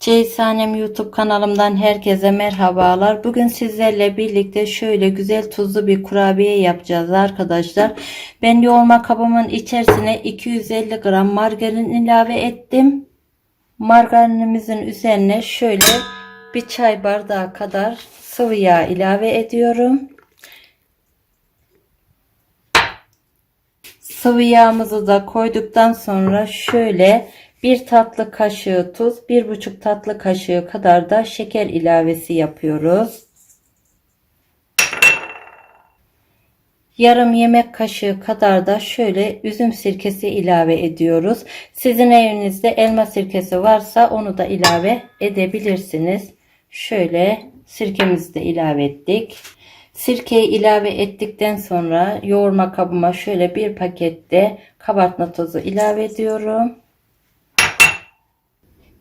Ceysanem YouTube kanalımdan herkese merhabalar. Bugün sizlerle birlikte şöyle güzel tuzlu bir kurabiye yapacağız arkadaşlar. Ben yoğurma kabımın içerisine 250 gram margarin ilave ettim. Margarinimizin üzerine şöyle bir çay bardağı kadar sıvı yağ ilave ediyorum. Sıvı yağımızı da koyduktan sonra şöyle bir tatlı kaşığı tuz, bir buçuk tatlı kaşığı kadar da şeker ilavesi yapıyoruz. Yarım yemek kaşığı kadar da şöyle üzüm sirkesi ilave ediyoruz. Sizin evinizde elma sirkesi varsa onu da ilave edebilirsiniz. Şöyle sirkemizi de ilave ettik. Sirkeyi ilave ettikten sonra yoğurma kabıma şöyle bir pakette kabartma tozu ilave ediyorum.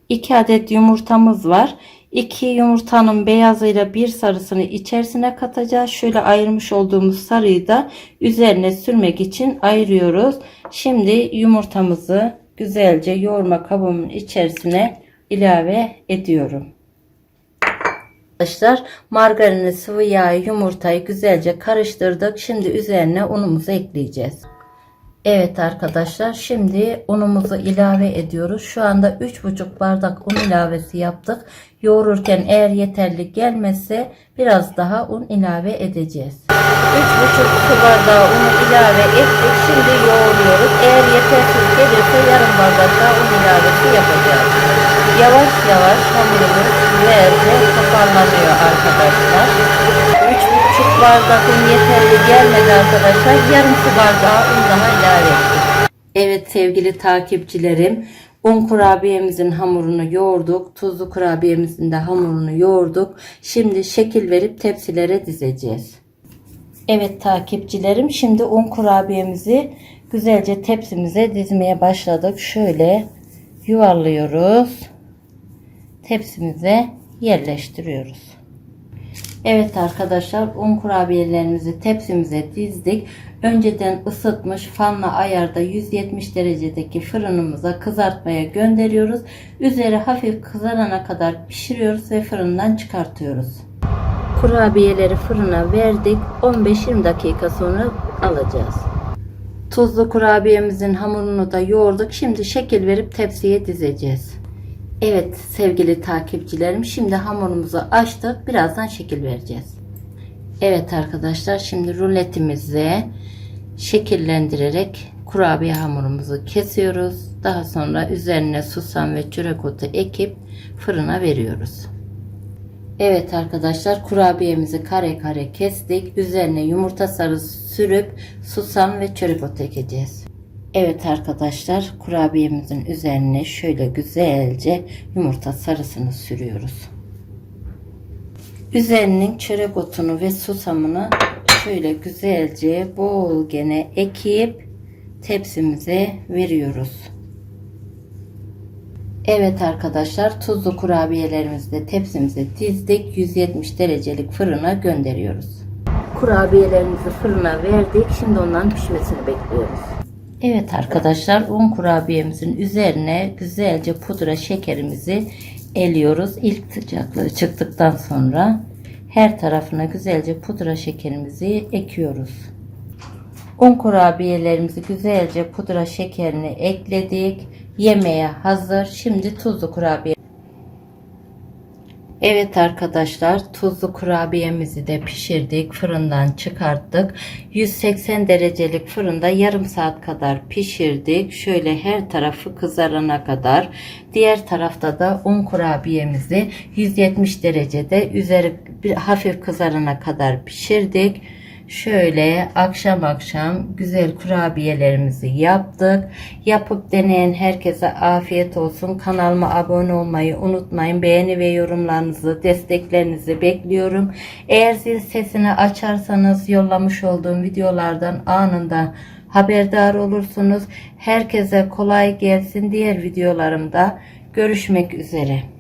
2 adet yumurtamız var. 2 yumurtanın beyazıyla bir sarısını içerisine katacağız. Şöyle ayırmış olduğumuz sarıyı da üzerine sürmek için ayırıyoruz. Şimdi yumurtamızı güzelce yoğurma kabımın içerisine ilave ediyorum. Arkadaşlar margarini, sıvı yağı, yumurtayı güzelce karıştırdık. Şimdi üzerine unumuzu ekleyeceğiz. Evet arkadaşlar şimdi unumuzu ilave ediyoruz. Şu anda 3,5 bardak un ilavesi yaptık. Yoğururken eğer yeterli gelmezse biraz daha un ilave edeceğiz. 3,5 su bardağı unu ilave ettik. Şimdi yoğuruyoruz. Eğer yetersiz gelirse yarım bardak daha un ilavesi yapacağız. Yavaş yavaş hamurumuz güzelce toparlanıyor arkadaşlar. 3,5 bardak un yeterli gelmedi arkadaşlar. Yarım su bardağı un daha ilave ettik. Evet sevgili takipçilerim. Un kurabiyemizin hamurunu yoğurduk. Tuzlu kurabiyemizin de hamurunu yoğurduk. Şimdi şekil verip tepsilere dizeceğiz. Evet takipçilerim şimdi un kurabiyemizi güzelce tepsimize dizmeye başladık. Şöyle yuvarlıyoruz. Tepsimize yerleştiriyoruz. Evet arkadaşlar un kurabiyelerimizi tepsimize dizdik. Önceden ısıtmış fanla ayarda 170 derecedeki fırınımıza kızartmaya gönderiyoruz. Üzeri hafif kızarana kadar pişiriyoruz ve fırından çıkartıyoruz. Kurabiyeleri fırına verdik. 15-20 dakika sonra alacağız. Tuzlu kurabiyemizin hamurunu da yoğurduk. Şimdi şekil verip tepsiye dizeceğiz. Evet sevgili takipçilerim şimdi hamurumuzu açtık. Birazdan şekil vereceğiz. Evet arkadaşlar şimdi ruletimizi şekillendirerek kurabiye hamurumuzu kesiyoruz. Daha sonra üzerine susam ve çörek otu ekip fırına veriyoruz. Evet arkadaşlar kurabiyemizi kare kare kestik. Üzerine yumurta sarısı sürüp susam ve çörek otu ekeceğiz. Evet arkadaşlar kurabiyemizin üzerine şöyle güzelce yumurta sarısını sürüyoruz. Üzerinin çörek otunu ve susamını şöyle güzelce bol gene ekip tepsimize veriyoruz. Evet arkadaşlar tuzlu kurabiyelerimizi de tepsimize dizdik. 170 derecelik fırına gönderiyoruz. Kurabiyelerimizi fırına verdik. Şimdi onların pişmesini bekliyoruz. Evet arkadaşlar un kurabiyemizin üzerine güzelce pudra şekerimizi eliyoruz. İlk sıcaklığı çıktıktan sonra her tarafına güzelce pudra şekerimizi ekiyoruz. Un kurabiyelerimizi güzelce pudra şekerini ekledik. Yemeğe hazır. Şimdi tuzlu kurabiye Evet arkadaşlar tuzlu kurabiyemizi de pişirdik. Fırından çıkarttık. 180 derecelik fırında yarım saat kadar pişirdik. Şöyle her tarafı kızarana kadar. Diğer tarafta da un kurabiyemizi 170 derecede üzeri hafif kızarana kadar pişirdik. Şöyle akşam akşam güzel kurabiyelerimizi yaptık. Yapıp deneyen herkese afiyet olsun. Kanalıma abone olmayı unutmayın. Beğeni ve yorumlarınızı, desteklerinizi bekliyorum. Eğer zil sesini açarsanız yollamış olduğum videolardan anında haberdar olursunuz. Herkese kolay gelsin. Diğer videolarımda görüşmek üzere.